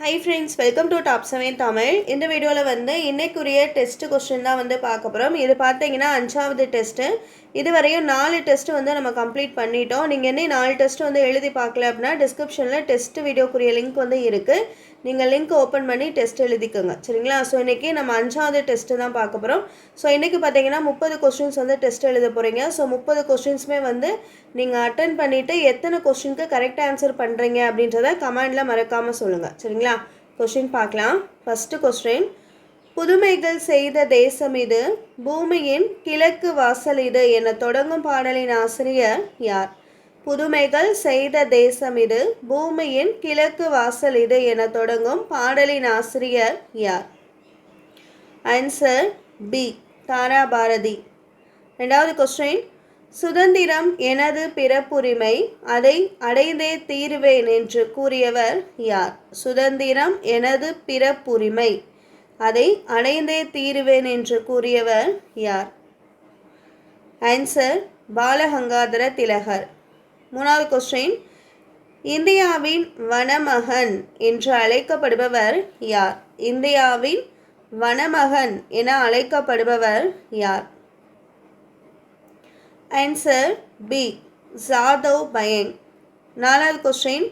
Hi friends welcome to top seven Tamil இந்த வீடியோவில் வந்து இன்றைக்குரிய டெஸ்ட் கொஸ்டின் தான் வந்து பார்க்க போகிறோம் இது பார்த்தீங்கன்னா அஞ்சாவது டெஸ்ட்டு இதுவரையும் நாலு டெஸ்ட்டு வந்து நம்ம கம்ப்ளீட் பண்ணிட்டோம். நீங்கள் என்ன நாலு டெஸ்ட்டு வந்து எழுதி பார்க்கல அப்படின்னா டிஸ்கிரிப்ஷனில் டெஸ்ட் வீடியோக்குரிய லிங்க் வந்து இருக்குது நீங்கள் லிங்க் ஓப்பன் பண்ணி டெஸ்ட் எழுதிக்கோங்க. சரிங்களா? ஸோ இன்றைக்கி நம்ம அஞ்சாவது டெஸ்ட்டு தான் பார்க்க போகிறோம் ஸோ இன்றைக்கி பார்த்தீங்கன்னா முப்பது கொஸ்டின்ஸ் வந்து டெஸ்ட் எழுத போகிறீங்க ஸோ முப்பது கொஸ்டின்ஸுமே வந்து நீங்கள் அட்டன் பண்ணிவிட்டு எத்தனை கொஸ்டினுக்கு கரெக்ட் ஆன்சர் பண்ணுறீங்க அப்படின்றத கமெண்டில் மறக்காமல் சொல்லுங்கள் சரிங்களா? கொஸ்டின் பார்க்கலாம். ஃபஸ்ட்டு கொஸ்டின் புதுமைகள் செய்த தேசம் இது பூமியின் கிழக்கு வாசல் இது என தொடங்கும் பாடலின் ஆசிரியர் யார்? புதுமைகள் செய்த தேசம் இது. பூமியின் கிழக்கு வாசல் இது என தொடங்கும் பாடலின் ஆசிரியர் யார்? Answer B Thara Bharathi. ரெண்டாவது கொஸ்டின் சுதந்திரம் எனது பிறப்புரிமை அதை அடைந்தே தீர்வேன் என்று கூறியவர் யார்? சுதந்திரம் எனது பிறப்புரிமை அதை அடைந்தே தீர்வேன் என்று கூறியவர் யார்? ஆன்சர் பாலகங்காதர திலகர். மூணாவது கொஸ்டின் இந்தியாவின் வனமகன் என்று அழைக்கப்படுபவர் யார்? இந்தியாவின் வனமகன் என அழைக்கப்படுபவர் யார்? ஆன்சர் பி ஜாதவ் பயங் நாலாவது கொஸ்டின்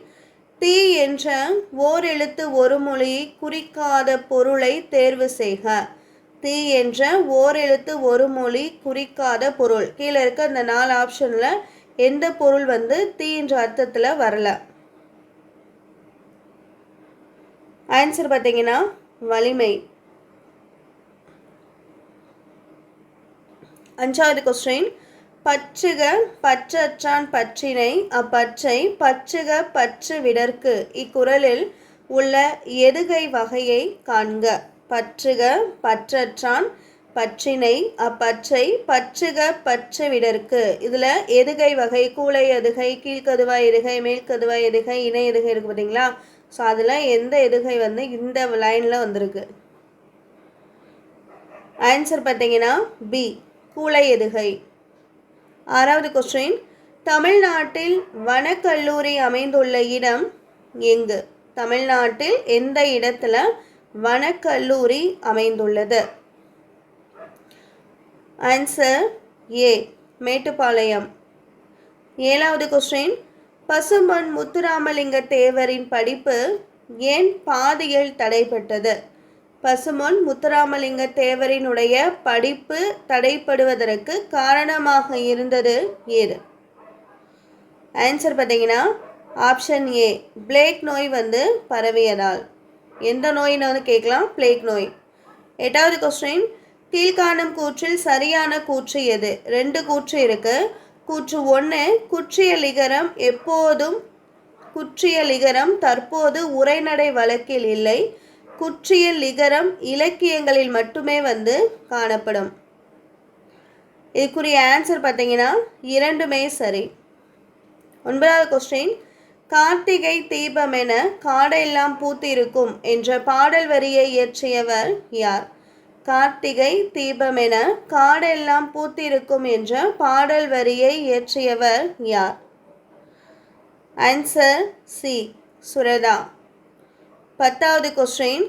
தீ என்ற ஓர் எழுத்து ஒரு மொழியை குறிக்காத பொருளை தேர்வு செய்க. தீ என்ற ஓர் எழுத்து ஒரு மொழி குறிக்காத பொருள். கீழே இருக்க இந்த நாலு ஆப்ஷனில் எந்த பொருள் வந்து தீ என்ற அர்த்தத்தில் வரல. ஆன்சர் பார்த்தீங்கன்னா வலிமை. அஞ்சாவது கொஸ்டின் பற்றுக பற்றற்றான் பற்றினை அப்பற்றை பற்றுக பற்று விடற்கு. இக்குறளில் உள்ள எதுகை வகையை காண்க. பற்றுக பற்றற்றான் பற்றினை அப்பற்றை பற்றுக பற்றுவிடற்கு. இதில் எதுகை வகை கூளை எதுகை கீழ்கதுவாய் எதுகை மேல்கதுவாய் எதுகை இணை எதுகை இருக்குது பார்த்தீங்களா ஸோ அதில் எந்த எதுகை வந்து இந்த லைனில் வந்திருக்கு. ஆன்சர் பார்த்தீங்கன்னா பி கூளை எதுகை. ஆறாவது கொஸ்டின் தமிழ்நாட்டில் வனக்கல்லூரி அமைந்துள்ள இடம் எங்கு? தமிழ்நாட்டில் எந்த இடத்துல வனக்கல்லூரி அமைந்துள்ளது? Answer A Mettupalayam. ஏழாவது கொஸ்டின் பசும்பொன் முத்துராமலிங்க தேவரின் படிப்பு ஏன் பாதியில் தடைப்பட்டது? பசுமொன் முத்துராமலிங்க தேவரினுடைய படிப்பு தடைப்படுவதற்கு காரணமாக இருந்தது ஏது? ஆன்சர் பார்த்தீங்கன்னா ஆப்ஷன் ஏ பிளேக் நோய் வந்து பரவியதால். எந்த நோயின்னு வந்து கேட்கலாம். பிளேக் நோய். எட்டாவது கொஸ்டின் கீழ்காணும் கூற்றில் சரியான கூற்று எது? ரெண்டு கூற்று இருக்கு. கூற்று ஒன்று குற்றிய லிகரம் எப்போதும் குற்றிய லிகரம் தற்போது உரைநடை வழக்கில் இல்லை. குற்றியல் லிகரம் இலக்கியங்களில் மட்டுமே வந்து காணப்படும். இதுக்குரிய ஆன்சர் பார்த்தீங்கன்னா இரண்டுமே சரி. ஒன்பதாவது கொஸ்டின் கார்த்திகை தீபம் என காடெல்லாம் பூத்திருக்கும் என்ற பாடல் வரியை இயற்றியவர் யார்? கார்த்திகை தீபம் என காடெல்லாம் பூத்திருக்கும் என்ற பாடல் வரியை இயற்றியவர் யார்? Answer C Suratha. பத்தாவது கொஸ்டின்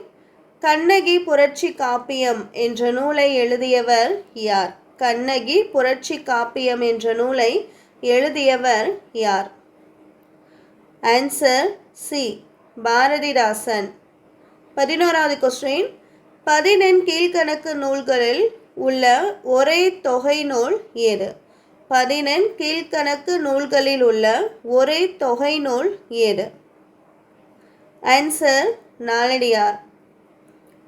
கண்ணகி புரட்சி காப்பியம் என்ற நூலை எழுதியவர் யார்? கண்ணகி புரட்சி காப்பியம் என்ற நூலை எழுதியவர் யார்? Answer C Bharathidasan. பதினோராவது கொஸ்டின் பதினெண் கீழ்கணக்கு நூல்களில் உள்ள ஒரே தொகை நூல் ஏது? பதினெண் கீழ்கணக்கு நூல்களில் உள்ள ஒரே தொகை நூல் ஏது? ஆன்சர் நாலடியார்.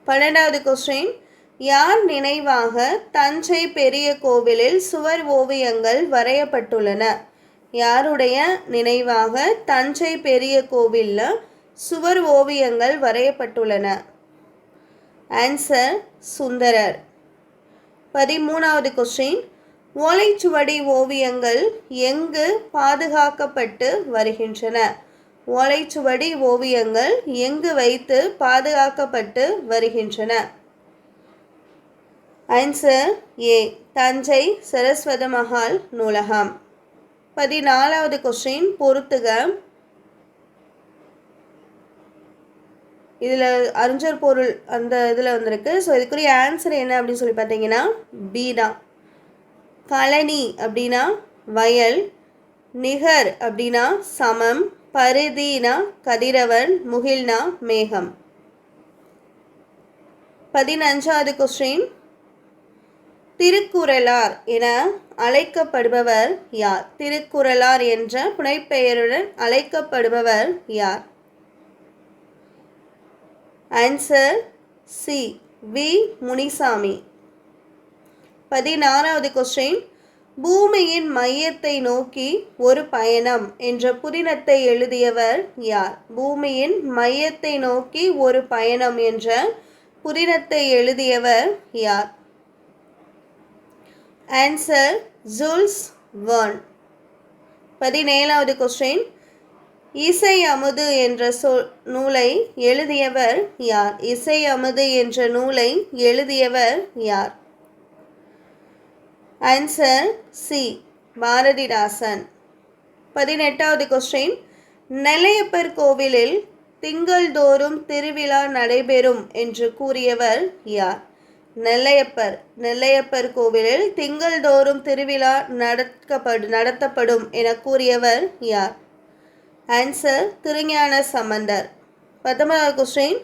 பன்னெண்டாவது கொஸ்டின் யார் நினைவாக தஞ்சை பெரிய கோவிலில் சுவர் ஓவியங்கள் வரையப்பட்டுள்ளன? யாருடைய நினைவாக தஞ்சை பெரிய கோவிலில் சுவர் ஓவியங்கள் வரையப்பட்டுள்ளன? ஆன்சர் சுந்தரர். பதிமூணாவது கொஸ்டின் ஓலைச்சுவடி ஓவியங்கள் எங்கு பாதுகாக்கப்பட்டு வருகின்றன? ஓலைச்சுவடி ஓவியங்கள் எங்கு வைத்து பாதுகாக்கப்பட்டு வருகின்றன? ஆன்சர் ஏ தஞ்சை சரஸ்வத மஹால் நூலகம். பதினாலாவது கொஸ்டின் பொறுத்துக. இதில் அறிஞர் பொருள் அந்த இதில் வந்திருக்கு. ஸோ இதுக்குரிய ஆன்சர் என்ன அப்படின்னு சொல்லி பார்த்தீங்கன்னா பி தான். கழனி அப்படின்னா வயல் நிகர் அப்படின்னா சமம் பரிதினா கதிரவன் முகில்னா மேகம். பதினஞ்சாவது கொஸ்டின் திருக்குறளார் என அழைக்கப்படுபவர் யார்? திருக்குறளார் என்ற புனைப்பெயருடன் அழைக்கப்படுபவர் யார்? ஆன்சர் சி வி முனிசாமி பதினாறாவது கொஸ்டின் பூமியின் மையத்தை நோக்கி ஒரு பயணம் என்ற புதினத்தை எழுதியவர் யார்? பூமியின் மையத்தை நோக்கி ஒரு பயணம் என்ற புதினத்தை எழுதியவர் யார்? ஆன்சர் ஜூல்ஸ் வர்ன் பதினேழாவது கொஸ்டின் இசை அமுது என்ற சொல் நூலை எழுதியவர் யார்? இசை அமுது என்ற நூலை எழுதியவர் யார்? Answer C Bharathidasan. பதினெட்டாவது கொஸ்டின் நெல்லையப்பர் கோவிலில் திங்கள்தோறும் திருவிழா நடைபெறும் என்று கூறியவர் யார்? நெல்லையப்பர். நெல்லையப்பர் கோவிலில் திங்கள்தோறும் திருவிழா நடக்கப்படு நடத்தப்படும் என கூறியவர் யார்? ஆன்சர் திருஞான சம்பந்தர். பத்தொன்பதாவது கொஸ்டின்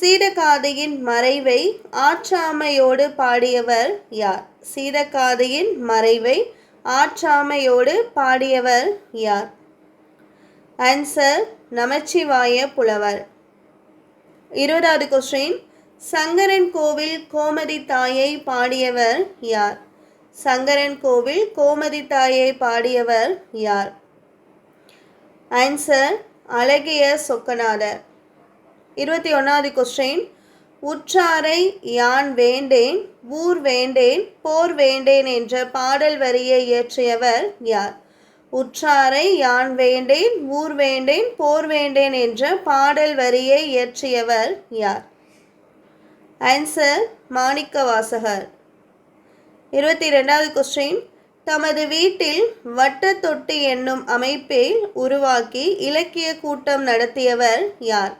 சீதக்காதையின் மறைவை ஆற்றாமையோடு பாடியவர் யார்? சீதக்காதையின் மறைவை ஆற்றாமையோடு பாடியவர் யார்? ஆன்சர் நமச்சிவாய புலவர். இருபதாவது கொஸ்டின் சங்கரன் கோவில் கோமதி தாயை பாடியவர் யார்? சங்கரன் கோவில் கோமதி தாயை பாடியவர் யார்? ஆன்சர் அழகிய சொக்கநாதர் இருபத்தி ஒன்றாவது கொஸ்டின் உற்றாரை யான் வேண்டேன் ஊர் வேண்டேன் போர் வேண்டேன் என்ற பாடல் வரியை இயற்றியவர் யார்? உற்றாரை யான் வேண்டேன் ஊர் வேண்டேன் போர் வேண்டேன் என்ற பாடல் வரியை இயற்றியவர் யார்? ஆன்சர் மாணிக்க வாசகர் இருபத்தி ரெண்டாவது கொஸ்டின் தமது வீட்டில் வட்டத்தொட்டி என்னும் அமைப்பை உருவாக்கி இலக்கிய கூட்டம் நடத்தியவர் யார்?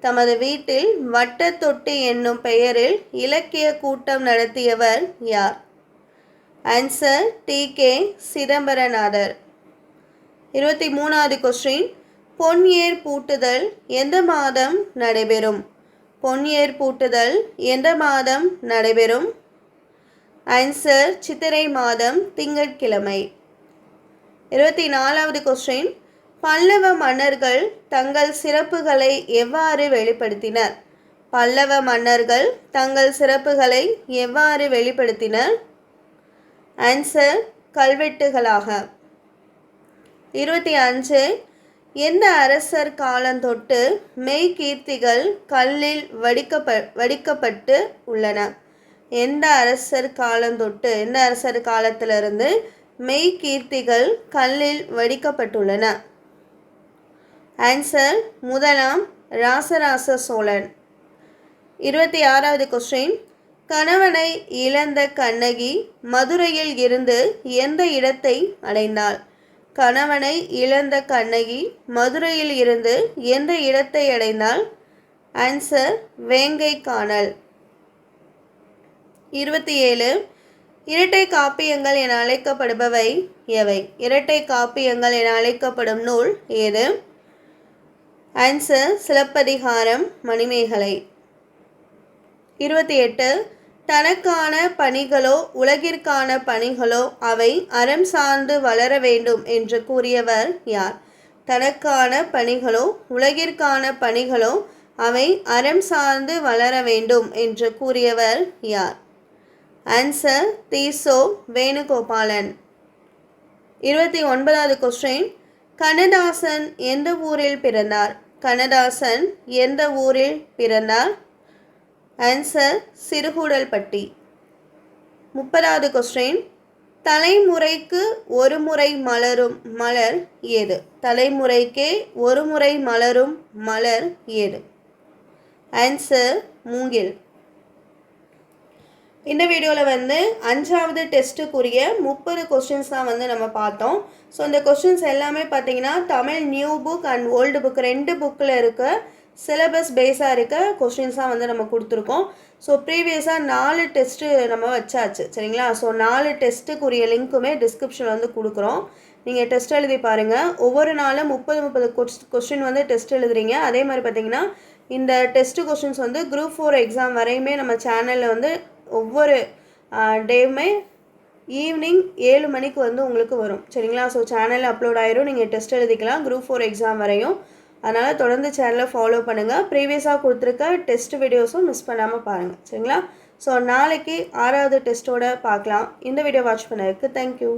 தமது வீட்டில் வட்டத்தொட்டி என்னும் பெயரில் இலக்கிய கூட்டம் நடத்தியவர் யார்? Answer T K Chidambaranathar. இருபத்தி மூணாவது கொஸ்டின் பொன் ஏர் பூட்டுதல் எந்த மாதம் நடைபெறும்? பொன் ஏர் பூட்டுதல் எந்த மாதம் நடைபெறும்? ஆன்சர் சித்திரை மாதம் திங்கட்கிழமை. இருபத்தி நாலாவது கொஸ்டின் பல்லவ மன்னர்கள் தங்கள் சிறப்புகளை எவ்வாறு வெளிப்படுத்தினர்? பல்லவ மன்னர்கள் தங்கள் சிறப்புகளை எவ்வாறு வெளிப்படுத்தினர்? ஆன்சர் கல்வெட்டுகளாக. இருபத்தி அஞ்சு. எந்த அரசர் காலந்தொட்டு மெய்கீர்த்திகள் கல்லில் வடிக்கப்ப வடிக்கப்பட்டு உள்ளன? எந்த அரசர் காலந்தொட்டு எந்த அரசர் காலத்திலிருந்து மெய்கீர்த்திகள் கல்லில் வடிக்கப்பட்டுள்ளன? ஆன்சர் முதலாம் ராசராச சோழன். இருபத்தி ஆறாவது கொஸ்டின் கணவனை இழந்த கண்ணகி மதுரையில் இருந்து எந்த இடத்தை அடைந்தாள்? கணவனை இழந்த கண்ணகி மதுரையில் இருந்து எந்த இடத்தை அடைந்தால் ஆன்சர் வேங்கை காணல் இருபத்தி ஏழு. இரட்டை காப்பியங்கள் என அழைக்கப்படுபவை எவை? இரட்டை காப்பியங்கள் என அழைக்கப்படும் நூல் ஏது? ஆன்சர் சிலப்பதிகாரம் மணிமேகலை. இருபத்தி எட்டு. தனக்கான பணிகளோ உலகிற்கான பணிகளோ அவை அறம் சார்ந்து வளர வேண்டும் என்று கூறியவர் யார்? தனக்கான பணிகளோ உலகிற்கான பணிகளோ அவை அறம் சார்ந்து வளர வேண்டும் என்று கூறியவர் யார்? ஆன்சர் தீசோ வேணுகோபாலன் இருபத்தி ஒன்பதாவது கொஸ்டின் கண்ணதாசன் எந்த ஊரில் பிறந்தார்? கண்ணதாசன் எந்த ஊரில் பிறந்தார்? ஆன்சர் சிறுகூடல்பட்டி முப்பதாவது கொஸ்டின் தலைமுறைக்கு ஒரு முறை மலரும் மலர் ஏது? தலைமுறைக்கே ஒரு முறை மலரும் மலர் ஏது? ஆன்சர் மூங்கில். இந்த வீடியோவில் வந்து அஞ்சாவது டெஸ்ட்டுக்குரிய முப்பது கொஸ்டின்ஸ் தான் வந்து நம்ம பார்த்தோம். ஸோ இந்த கொஸ்டின்ஸ் எல்லாமே பார்த்தீங்கன்னா Tamil new book and old book ரெண்டு புக்கில் இருக்க சிலபஸ் பேஸாக இருக்க கொஸ்டின்ஸ் தான் வந்து நம்ம கொடுத்துருக்கோம். ஸோ ப்ரீவியஸாக நாலு டெஸ்ட்டு நம்ம வச்சாச்சு சரிங்களா? ஸோ நாலு டெஸ்ட்டுக்குரிய லிங்க்குமே டிஸ்கிரிப்ஷனில் வந்து கொடுக்குறோம். நீங்கள் டெஸ்ட் எழுதி பாருங்கள் ஒவ்வொரு நாளும் முப்பது முப்பது கொஸ்டின் வந்து டெஸ்ட் எழுதுறீங்க. அதே மாதிரி பார்த்தீங்கன்னா இந்த டெஸ்ட்டு கொஸ்டின்ஸ் வந்து குரூப் ஃபோர் எக்ஸாம் வரையுமே நம்ம சேனலில் வந்து ஒவ்வொரு டேவுமே ஈவினிங் ஏழு மணிக்கு வந்து உங்களுக்கு வரும். சரிங்களா? ஸோ சேனலில் அப்லோட் ஆயிரும். நீங்கள் டெஸ்ட் எழுதிக்கலாம். குரூப் ஃபோர் எக்ஸாம் வரையும். அதனால் தொடர்ந்து சேனலை ஃபாலோ பண்ணுங்கள் ப்ரீவியஸாக கொடுத்துருக்க டெஸ்ட் வீடியோஸும் மிஸ் பண்ணாமல் பாருங்கள் சரிங்களா? ஸோ நாளைக்கு ஆறாவது டெஸ்ட்டோட பார்க்கலாம். இந்த வீடியோ வாட்ச் பண்ணதுக்கு தேங்க்யூ